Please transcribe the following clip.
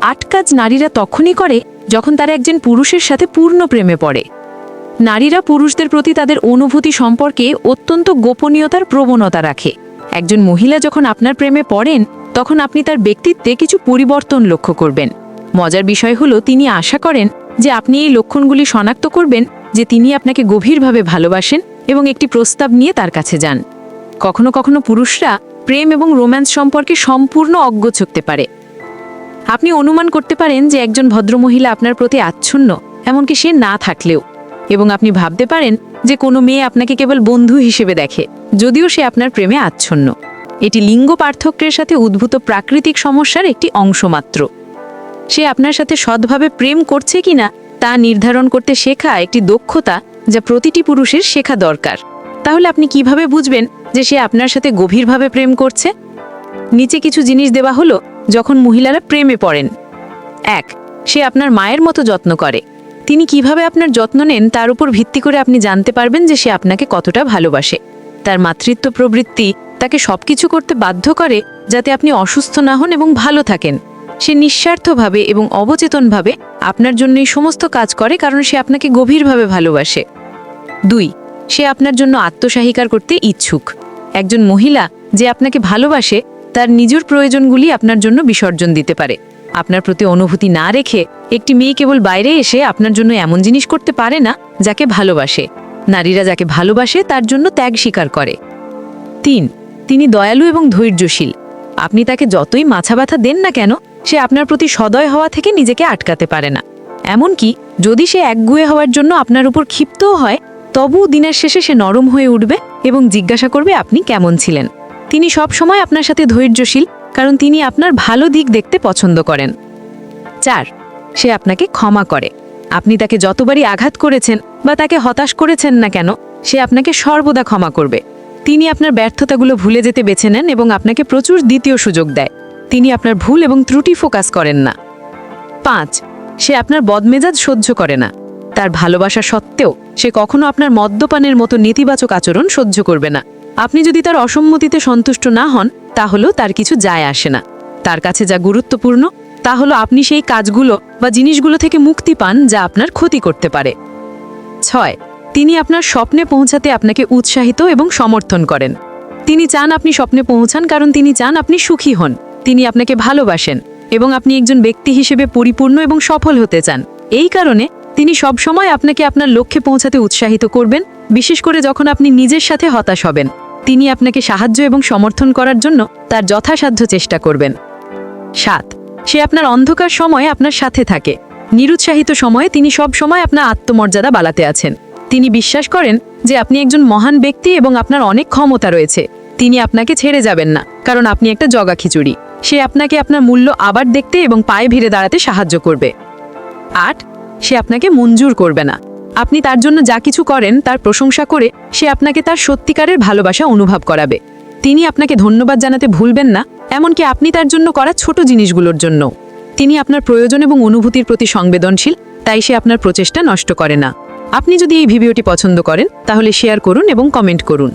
আট কাজ নারীরা তখনই করে যখন তারা একজন পুরুষের সাথে পূর্ণ প্রেমে পড়ে। নারীরা পুরুষদের প্রতি তাদের অনুভূতি সম্পর্কে অত্যন্ত গোপনীয়তার প্রবণতা রাখে। একজন মহিলা যখন আপনার প্রেমে পড়েন, তখন আপনি তার ব্যক্তিত্বে কিছু পরিবর্তন লক্ষ্য করবেন। মজার বিষয় হলো, তিনি আশা করেন যে আপনি এই লক্ষণগুলি শনাক্ত করবেন, যে তিনি আপনাকে গভীরভাবে ভালোবাসেন এবং একটি প্রস্তাব নিয়ে তার কাছে যান। কখনো কখনো পুরুষরা প্রেম এবং রোম্যান্স সম্পর্কে সম্পূর্ণ অজ্ঞ চকতে পারে। আপনি অনুমান করতে পারেন যে একজন ভদ্রমহিলা আপনার প্রতি আচ্ছন্ন, এমনকি সে না থাকলেও। এবং আপনি ভাবতে পারেন যে কোনো মেয়ে আপনাকে কেবল বন্ধু হিসেবে দেখে, যদিও সে আপনার প্রেমে আচ্ছন্ন। এটি লিঙ্গ পার্থক্যের সাথে উদ্ভূত প্রাকৃতিক সমস্যার একটি অংশ মাত্র। সে আপনার সাথে সৎভাবে প্রেম করছে কিনা, তা নির্ধারণ করতে শেখা একটি দক্ষতা যা প্রতিটি পুরুষের শেখা দরকার। তাহলে আপনি কীভাবে বুঝবেন যে সে আপনার সাথে গভীরভাবে প্রেম করছে? নিচে কিছু জিনিস দেওয়া হলো যখন মহিলারা প্রেমে পড়েন। এক, সে আপনার মায়ের মতো যত্ন করে। তিনি কীভাবে আপনার যত্ন নেন তার উপর ভিত্তি করে আপনি জানতে পারবেন যে সে আপনাকে কতটা ভালোবাসে। তার মাতৃত্ব প্রবৃত্তি তাকে সবকিছু করতে বাধ্য করে যাতে আপনি অসুস্থ না হন এবং ভালো থাকেন। সে নিঃস্বার্থভাবে এবং অবচেতনভাবে আপনার জন্য এই সমস্ত কাজ করে কারণ সে আপনাকে গভীরভাবে ভালোবাসে। দুই, সে আপনার জন্য আত্মসাহিকার করতে ইচ্ছুক। একজন মহিলা যে আপনাকে ভালোবাসে তার নিজের প্রয়োজনগুলি আপনার জন্য বিসর্জন দিতে পারে। আপনার প্রতি অনুভূতি না রেখে একটি মেয়ে কেবল বাইরে এসে আপনার জন্য এমন জিনিস করতে পারে না, যাকে ভালোবাসে। নারীরা যাকে ভালোবাসে, তার জন্য ত্যাগ স্বীকার করে। তিন, তিনি দয়ালু এবং ধৈর্যশীল। আপনি তাকে যতই মাছা ব্যথা দেন না কেন, সে আপনার প্রতি সদয় হওয়া থেকে নিজেকে আটকাতে পারে না। এমনকি যদি সে একগুয়ে হওয়ার জন্য আপনার উপর ক্ষিপ্তও হয়, তবুও দিনের শেষে সে নরম হয়ে উঠবে এবং জিজ্ঞাসা করবে আপনি কেমন ছিলেন। তিনি সব সময় আপনার সাথে ধৈর্যশীল, কারণ তিনি আপনার ভালো দিক দেখতে পছন্দ করেন। চার, সে আপনাকে ক্ষমা করে। আপনি তাকে যতবারই আঘাত করেছেন বা তাকে হতাশ করেছেন না কেন, সে আপনাকে সর্বদা ক্ষমা করবে। তিনি আপনার ব্যর্থতাগুলো ভুলে যেতে বেছে নেন এবং আপনাকে প্রচুর দ্বিতীয় সুযোগ দেয়। তিনি আপনার ভুল এবং ত্রুটি ফোকাস করেন না। পাঁচ, সে আপনার বদমেজাজ সহ্য করে না। তার ভালোবাসা সত্ত্বেও সে কখনো আপনার মদ্যপানের মতো নেতিবাচক আচরণ সহ্য করবে না। আপনি যদি তার অসম্মতিতে সন্তুষ্ট না হন তাহলেও তার কিছু যায় আসে না। তার কাছে যা গুরুত্বপূর্ণ, তা হলো আপনি সেই কাজগুলো বা জিনিসগুলো থেকে মুক্তি পান যা আপনার ক্ষতি করতে পারে। ছয়, তিনি আপনার স্বপ্নে পৌঁছাতে আপনাকে উৎসাহিত এবং সমর্থন করেন। তিনি চান আপনি স্বপ্নে পৌঁছান কারণ তিনি চান আপনি সুখী হন। তিনি আপনাকে ভালোবাসেন এবং আপনি একজন ব্যক্তি হিসেবে পরিপূর্ণ এবং সফল হতে চান। এই কারণে তিনি সবসময় আপনাকে আপনার লক্ষ্যে পৌঁছাতে উৎসাহিত করবেন, বিশেষ করে যখন আপনি নিজের সাথে হতাশ হবেন। তিনি আপনাকে সাহায্য এবং সমর্থন করার জন্য তার যথাসাধ্য চেষ্টা করবেন। সাত, সে আপনার অন্ধকার সময়ে আপনার সাথে থাকে। নিরুৎসাহিত সময়ে তিনি সব সময় আপনার আত্মমর্যাদা বালাতে আছেন। তিনি বিশ্বাস করেন যে আপনি একজন মহান ব্যক্তি এবং আপনার অনেক ক্ষমতা রয়েছে। তিনি আপনাকে ছেড়ে যাবেন না, কারণ আপনি একটা জগা খিচুড়ি। সে আপনাকে আপনার মূল্য আবার দেখতে এবং পায়ে ভিড়ে দাঁড়াতে সাহায্য করবে। আট, সে আপনাকে মঞ্জুর করবে না। আপনি তার জন্য যা কিছু করেন, তার প্রশংসা করে সে আপনাকে তার সত্যিকারের ভালোবাসা অনুভব করাবে। তিনি আপনাকে ধন্যবাদ জানাতে ভুলবেন না, এমনকি আপনি তার জন্য করা ছোট জিনিসগুলোর জন্য। তিনি আপনার প্রয়োজন এবং অনুভূতির প্রতি সংবেদনশীল, তাই সে আপনার প্রচেষ্টা নষ্ট করে না। আপনি যদি এই ভিডিওটি পছন্দ করেন, তাহলে শেয়ার করুন এবং কমেন্ট করুন।